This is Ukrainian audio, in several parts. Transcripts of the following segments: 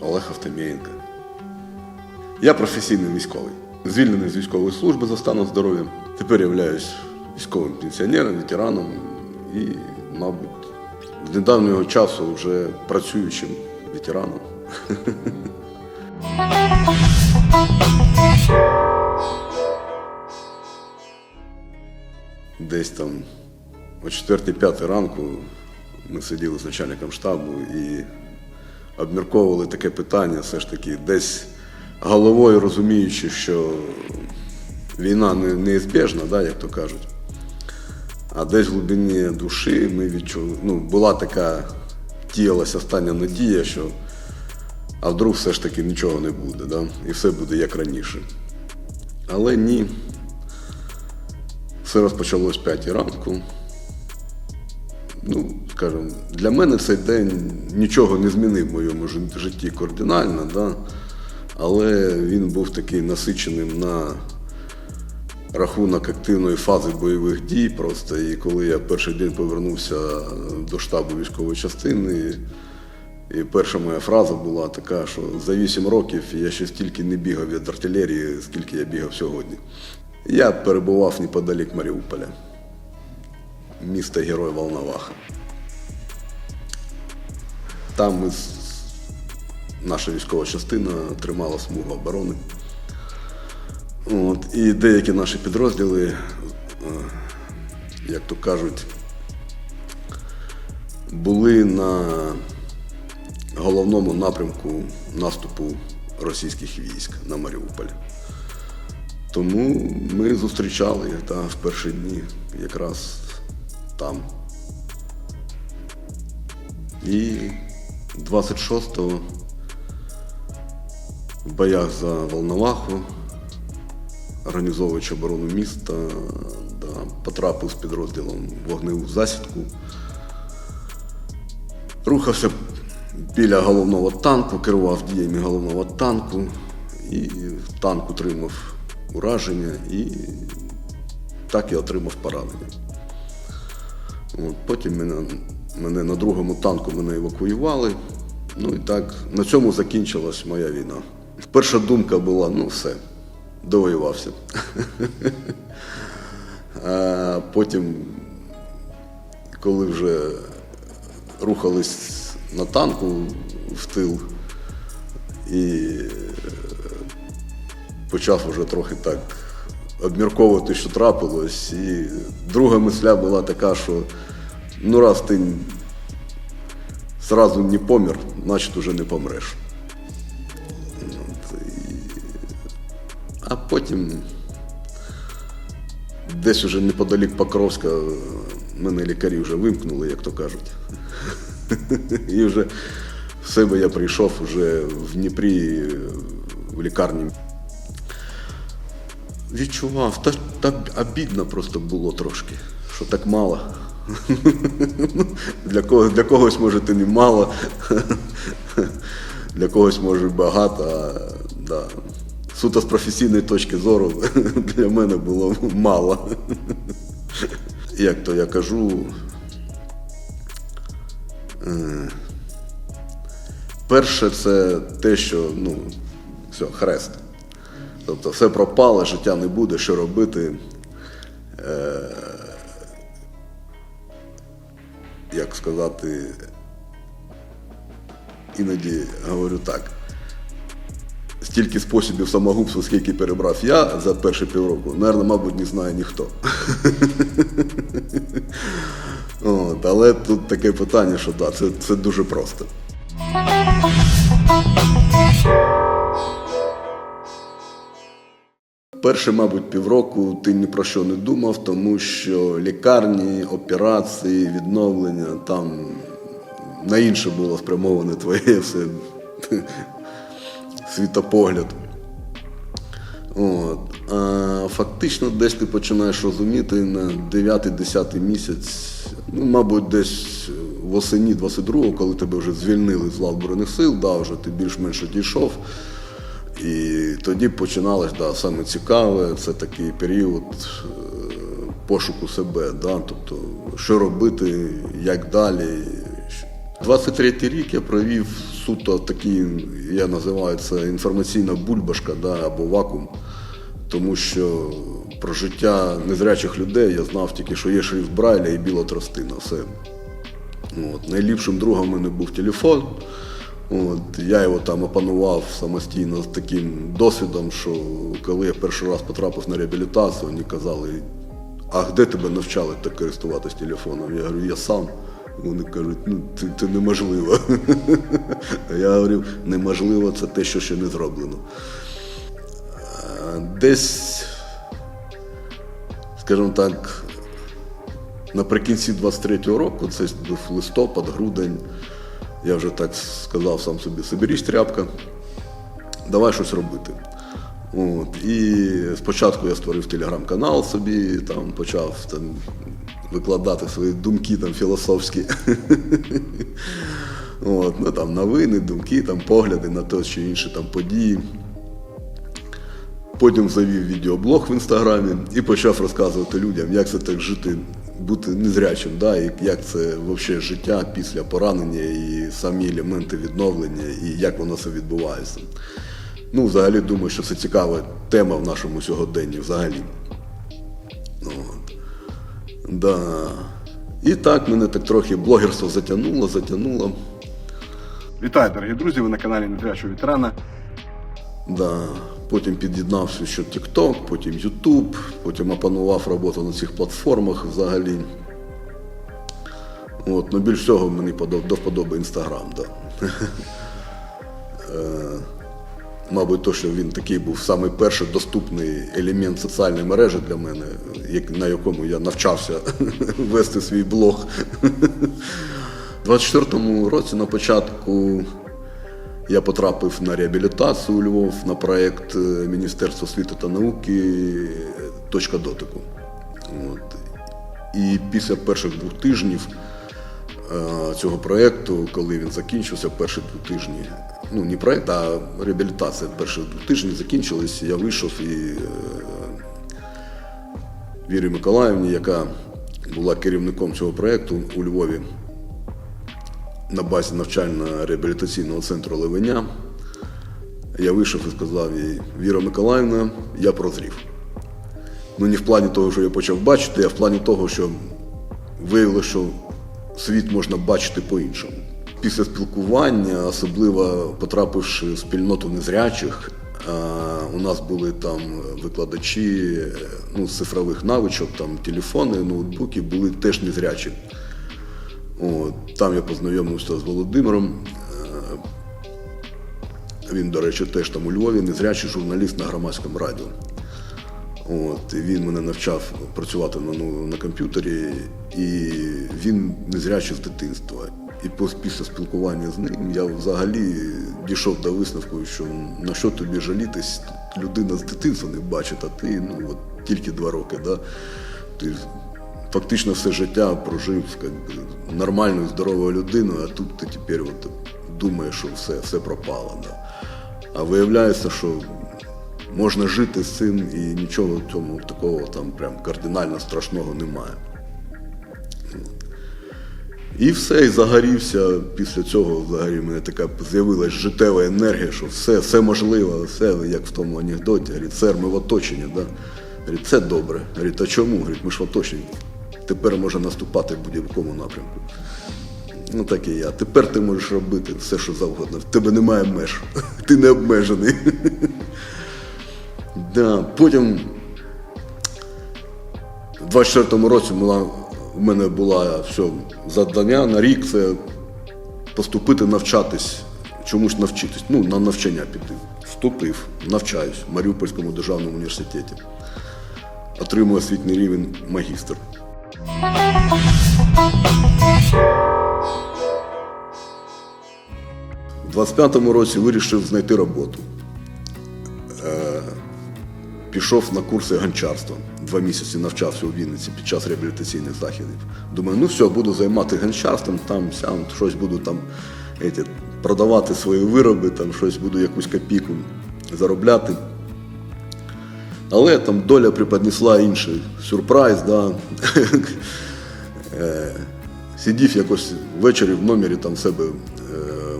Олег Автомєєнко. Я професійний військовий, звільнений з військової служби за станом здоров'я. Тепер являюсь військовим пенсіонером, ветераном і, мабуть, з недавнього часу вже працюючим ветераном. Десь там о 4-5 ранку ми сиділи з начальником штабу і обмірковували таке питання, все ж таки, десь головою розуміючи, що війна не- неізбіжна, да, як то кажуть. А десь в глибині душі ми відчули, ну, була така, тіялася остання надія, що а вдруг все ж таки нічого не буде, да? і все буде як раніше. Але ні. Все розпочалось в 5 ранку. Ну, скажімо, для мене цей день нічого не змінив в моєму житті кардинально, да? але він був такий насиченим на рахунок активної фази бойових дій. Просто і коли я перший день повернувся до штабу військової частини, і перша моя фраза була така, що за 8 років я ще стільки не бігав від артилерії, скільки я бігав сьогодні. Я перебував неподалік Маріуполя, міста Герой Волноваха. Там ми, наша військова частина тримала смугу оборони. От, і деякі наші підрозділи, е, як то кажуть, були на головному напрямку наступу російських військ на Маріуполь. Тому ми зустрічали та, в перші дні якраз там. І 26-го в боях за Волноваху, організовуючи оборону міста, да, потрапив з підрозділом вогневу засідку. Рухався біля головного танку, керував діями головного танку, і танк отримав ураження і так і отримав поранення. От, потім мене, мене на другому танку мене евакуювали. Ну і так, на цьому закінчилась моя війна. Перша думка була, ну все, довоювався. А потім, коли вже рухались на танку в тил і е, почав вже трохи так обмірковувати, що трапилось. І друга мисля була така, що ну раз ти зразу не помер, значить уже не помреш. От, і... А потім десь уже неподалік Покровська мене лікарі вже вимкнули, як то кажуть. І вже в себе я прийшов вже в Дніпрі в лікарні. Відчував, та, так обідно просто було трошки, що так мало. Для, кого, для когось може ти не мало, для когось може багато. А, да. Суто з професійної точки зору для мене було мало. Як то я кажу, е, перше це те, що ну, все, хрест. Тобто все пропало, життя не буде, що робити. Як сказати, іноді говорю так. Стільки способів самогубства, скільки перебрав я за перші півроку, наверное, мабуть, не знає ніхто. От, але тут таке питання, що да, це, це дуже просто. Перше, мабуть, півроку ти ні про що не думав, тому що лікарні, операції, відновлення там на інше було спрямоване твоє все світопогляд. От. А фактично десь ти починаєш розуміти на 9-10 місяць, ну, мабуть, десь восені 22-го, коли тебе вже звільнили з лав Збройних сил, да, вже ти більш-менш дійшов. І тоді починалось да, саме цікаве, це такий період е, пошуку себе, да, тобто, що робити, як далі. 23-й рік я провів суто такий, я називаю це інформаційна бульбашка да, або вакуум. Тому що про життя незрячих людей я знав тільки, що є шрифт Брайля і біла тростина. Все. От. Найліпшим другом мене був телефон. От. Я його там опанував самостійно з таким досвідом, що коли я перший раз потрапив на реабілітацію, вони казали, а де тебе навчали так користуватись телефоном? Я говорю, я сам. Вони кажуть, ну це, це неможливо. Я говорю, неможливо, це те, що ще не зроблено. Десь, скажімо так, наприкінці 23-го року, це був листопад, грудень, я вже так сказав сам собі, соберись тряпка, давай щось робити. От. І спочатку я створив телеграм-канал собі, там почав там, викладати свої думки там, філософські. От, ну, там, новини, думки, там, погляди на те чи інші там, події. Потім завів відеоблог в інстаграмі і почав розказувати людям, як це так жити, бути незрячим, да, і як це взагалі життя після поранення і самі елементи відновлення, і як воно все відбувається. Ну, взагалі думаю, що це цікава тема в нашому сьогоденні взагалі. От. Да. І так мене так трохи блогерство затягнуло, затягнуло. Вітаю, дорогі друзі! Ви на каналі Незрячого ветерана. Да. Потім під'єднався ще TikTok, потім YouTube, потім опанував роботу на цих платформах взагалі. От, ну, більш всього мені до вподоби Інстаграм. Да. Е, Мабуть, то, що він такий був самий перший доступний елемент соціальної мережі для мене, на якому я навчався вести свій блог. У 24-му році на початку я потрапив на реабілітацію у Львов на проєкт е, Міністерства освіти та науки Точка дотику. От. І після перших двох тижнів е, цього проєкту, коли він закінчився, перші два тижні, ну не проєкт, а реабілітація перших двох тижнів закінчилась, я вийшов і е, Вірі Миколаївні, яка була керівником цього проєкту у Львові, на базі навчально-реабілітаційного центру Левеня. Я вийшов і сказав їй, Віра Миколаївна, я прозрів. Ну, не в плані того, що я почав бачити, а в плані того, що виявилося, що світ можна бачити по-іншому. Після спілкування, особливо потрапивши в спільноту незрячих, у нас були там викладачі ну, з цифрових навичок, там телефони, ноутбуки були теж незрячі. От, там я познайомився з Володимиром. Е, Він, до речі, теж там у Львові, незрячий журналіст на громадському радіо. От, він мене навчав працювати на, ну, на комп'ютері, і він незрячий з дитинства. І після спілкування з ним я взагалі дійшов до висновку, що на що тобі жалітись, людина з дитинства не бачить, а ти ну, от, тільки два роки. Да? Ти фактично все життя прожив нормальною, здоровою людиною, а тут ти тепер от думаєш, що все, все пропало. Да. А виявляється, що можна жити з цим і нічого цьому такого там прям кардинально страшного немає. І все, і загорівся. Після цього взагалі в мене така з'явилась життєва енергія, що все, все можливо, все як в тому анекдоті. Говорить, сер, ми в оточенні. Да? Говорить, це добре. Говорить, а чому? Говорить, ми ж в оточенні. Тепер можна наступати в будь-якому напрямку. Ну так і я. Тепер ти можеш робити все, що завгодно. В тебе немає меж. Ти не обмежений. Да. Потім у 24-му році в мене була все, завдання на рік це поступити навчатись, чомусь навчитись. Ну, на навчання піти. Вступив, навчаюсь в Маріупольському державному університеті. Отримую освітній рівень магістр. У 25-му році вирішив знайти роботу. Е, Пішов на курси гончарства. Два місяці навчався у Вінниці під час реабілітаційних заходів. Думаю, ну все, буду займати гончарством, там сям, щось буду там еті, продавати свої вироби, там щось буду якусь копійку заробляти. Але там доля преподнесла інший сюрприз. Да. Е, Сидів якось ввечері в номері там себе е,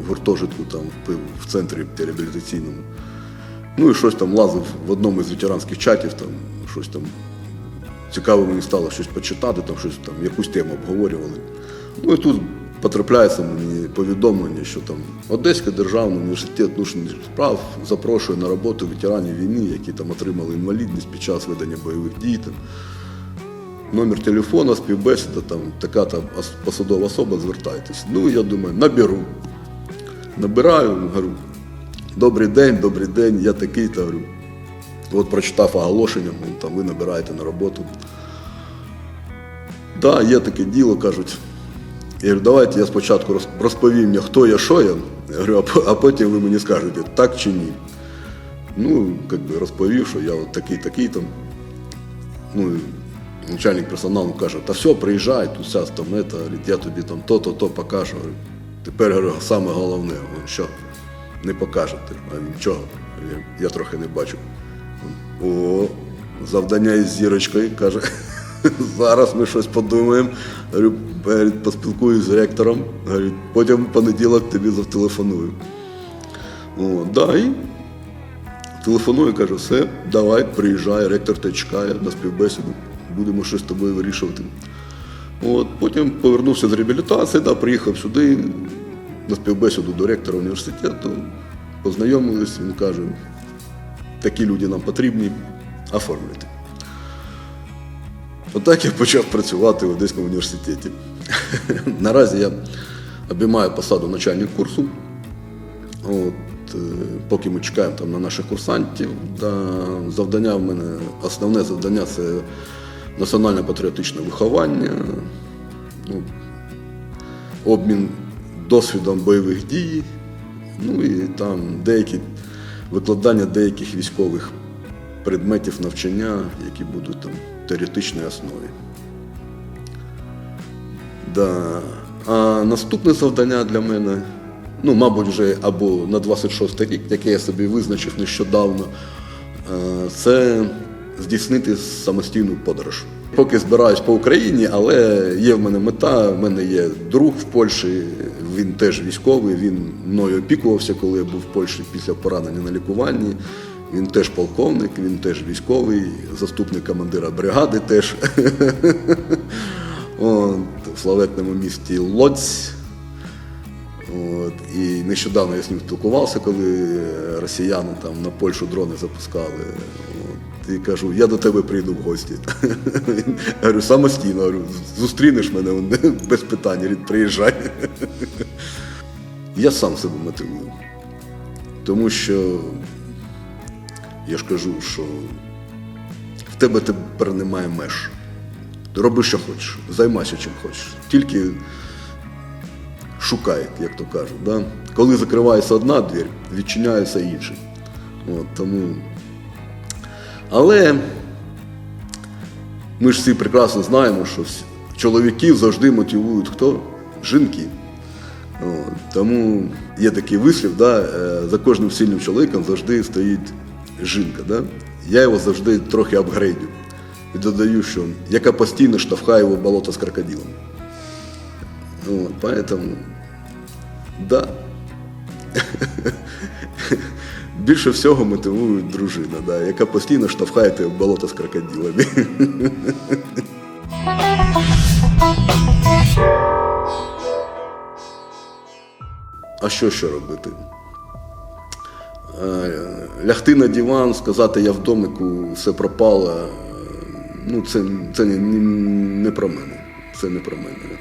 в гуртожитку там в центрі реабілітаційному. Ну і щось там лазив в одному із ветеранських чатів, там щось там цікаво мені стало щось почитати, там щось там, якусь тему обговорювали. Ну і тут потрапляється мені повідомлення, що там Одеський державний університет внутрішніх справ запрошує на роботу ветеранів війни, які там отримали інвалідність під час ведення бойових дій. Там. Номер телефона, співбесіда, там така там посадова особа, звертайтесь. Ну, я думаю, наберу. Набираю, говорю, добрий день, добрий день, я такий, та говорю. От прочитав оголошення, там ви набираєте на роботу. Так, да, є таке діло, кажуть. Я говорю, давайте я спочатку роз- розповім хто я, що я. Я говорю, а потім ви мені скажете, так чи ні. Ну, як би розповів, що я от такий, такий там. Ну, начальник персоналу каже, та все, приїжджай, тут зараз там это, я тобі там то-то, то покажу. Тепер говорю, саме головне, Говорю, що не покажете. А він? Я, я трохи не бачу. О, завдання із зірочкою, каже, зараз ми щось подумаємо. Говорю, поспілкуюсь з ректором, говорить, потім в понеділок тобі зателефоную. Да, і Телефоную, каже, все, давай, приїжджай, ректор тебе чекає на співбесіду, будемо щось з тобою вирішувати. От, потім повернувся з реабілітації, да, приїхав сюди на співбесіду до ректора університету, познайомились, він каже, такі люди нам потрібні, оформлюйте. Отак я почав працювати в Одеському університеті. Наразі я обіймаю посаду начальник курсу. От, е, поки ми чекаємо там на наших курсантів, да, завдання в мене, основне завдання це національне патріотичне виховання, ну, обмін досвідом бойових дій, ну і там деякі викладання деяких військових предметів навчання, які будуть там теоретичній основі. Да. А наступне завдання для мене, ну, мабуть, вже або на 26 рік, яке я собі визначив нещодавно, е, це здійснити самостійну подорож. Поки збираюсь по Україні, але є в мене мета. В мене є друг в Польщі, він теж військовий, він мною опікувався, коли я був в Польщі після поранення на лікуванні. Він теж полковник, він теж військовий, заступник командира бригади теж. От, в славетному місті Лодзь. От, і нещодавно я з ним спілкувався, коли росіяни там на Польщу дрони запускали. От, і кажу, я до тебе прийду в гості. Він, говорю, самостійно, говорю, зустрінеш мене без питань, приїжджай. Я сам себе мотивую. Тому що я ж кажу, що в тебе тепер немає меж. Роби, що хочеш, займайся чим хочеш. Тільки шукай, як то кажуть. Да? Коли закривається одна двір, відчиняється інша. От, тому... Але ми ж всі прекрасно знаємо, що чоловіків завжди мотивують хто? Жінки. От, тому є такий вислів, да, е, за кожним сильним чоловіком завжди стоїть жінка. Да? Я його завжди трохи апгрейдю. І додаю, що яка постійно штовхає його болото з крокодилом. Вот, поэтому, да. Більше всього мотивує дружина, да, яка постійно штовхає тебе в болото з крокодилами. А що ще робити? Е, Лягти на диван, сказати я в домику, все пропало. е, Ну, це, це не, не, про мене. Це не про мене.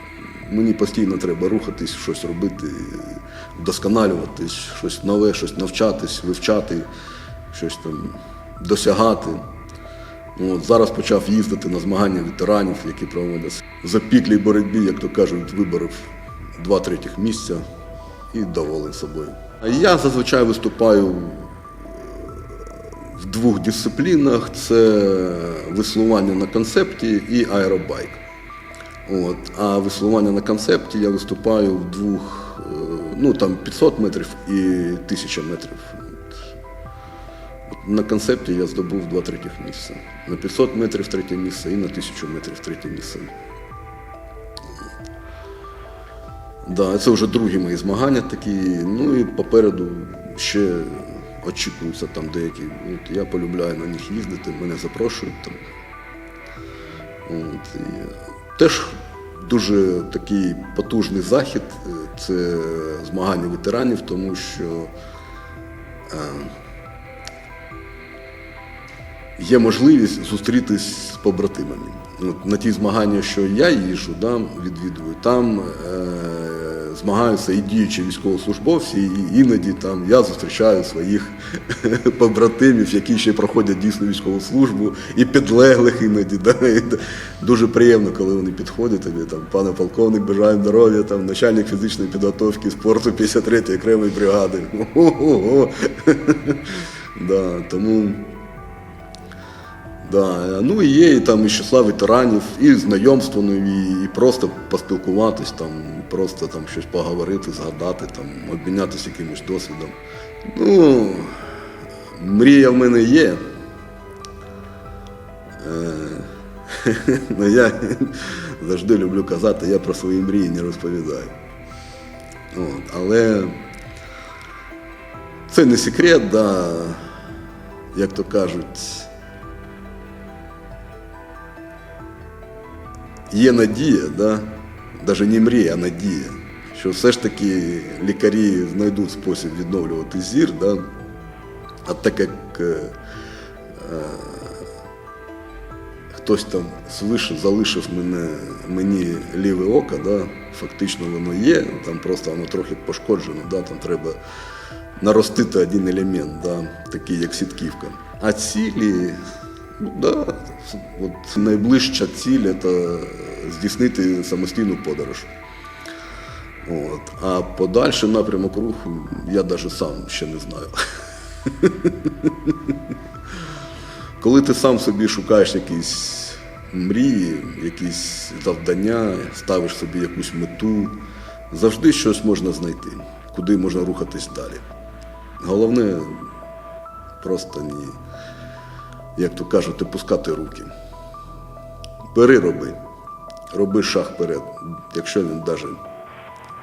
Мені постійно треба рухатись, щось робити, вдосконалюватись, щось нове, щось навчатись, вивчати, щось там досягати. От, зараз почав їздити на змагання ветеранів, які проводяться запіклій боротьбі, як то кажуть, виборів два третіх місця і доволен собою. Я зазвичай виступаю в двох дисциплінах: це веслування на концепті і аеробайк. От. А веслування на концепті я виступаю в двох, е, ну там 500 метрів і 1000 метрів. На концепті я здобув два третіх місця. На 500 метрів третє місце і на 1000 метрів третє місце. Да, це вже другі мої змагання такі. Ну і попереду ще очікуються там деякі. От, я полюбляю на них їздити, мене запрошують там. От, і теж дуже такий потужний захід. е, Це змагання ветеранів, тому що е, є можливість зустрітись з побратимами. От, на ті змагання, що я їжджу, да, відвідую, там е, змагаються і діючі військовослужбовці, і іноді там я зустрічаю своїх побратимів, які ще проходять дійсно військову службу, і підлеглих іноді. Да, і дуже приємно, коли вони підходять тобі, там, пане полковник, бажаємо здоров'я, там, начальник фізичної підготовки спорту 53-ї окремої бригади. Да, тому Да, ну і є і там і числа ветеранів, і знайомство нові, і просто поспілкуватись, там, просто там щось поговорити, згадати, там, обмінятися якимось досвідом. Ну, мрія в мене є. Е, ну, я завжди люблю казати, я про свої мрії не розповідаю. От, але це не секрет, да, як то кажуть. Є надія, да? навіть не мрія, а надія, що все ж таки лікарі знайдуть спосіб відновлювати зір, да? а так як е, е, хтось там свише залишив мене, мені ліве око, да? фактично воно є, там просто воно трохи пошкоджено, да? там треба наростити один елемент, да? такий як сітківка. А цілі, ну да, от найближча ціль це здійснити самостійну подорож. От. А подальший напрямок руху я навіть сам ще не знаю. Коли ти сам собі шукаєш якісь мрії, якісь завдання, ставиш собі якусь мету, завжди щось можна знайти, куди можна рухатись далі. Головне просто ні, як то кажуть, пускати руки. Бери роби, роби шаг вперед, якщо він даже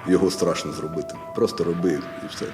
його страшно зробити. Просто роби і все.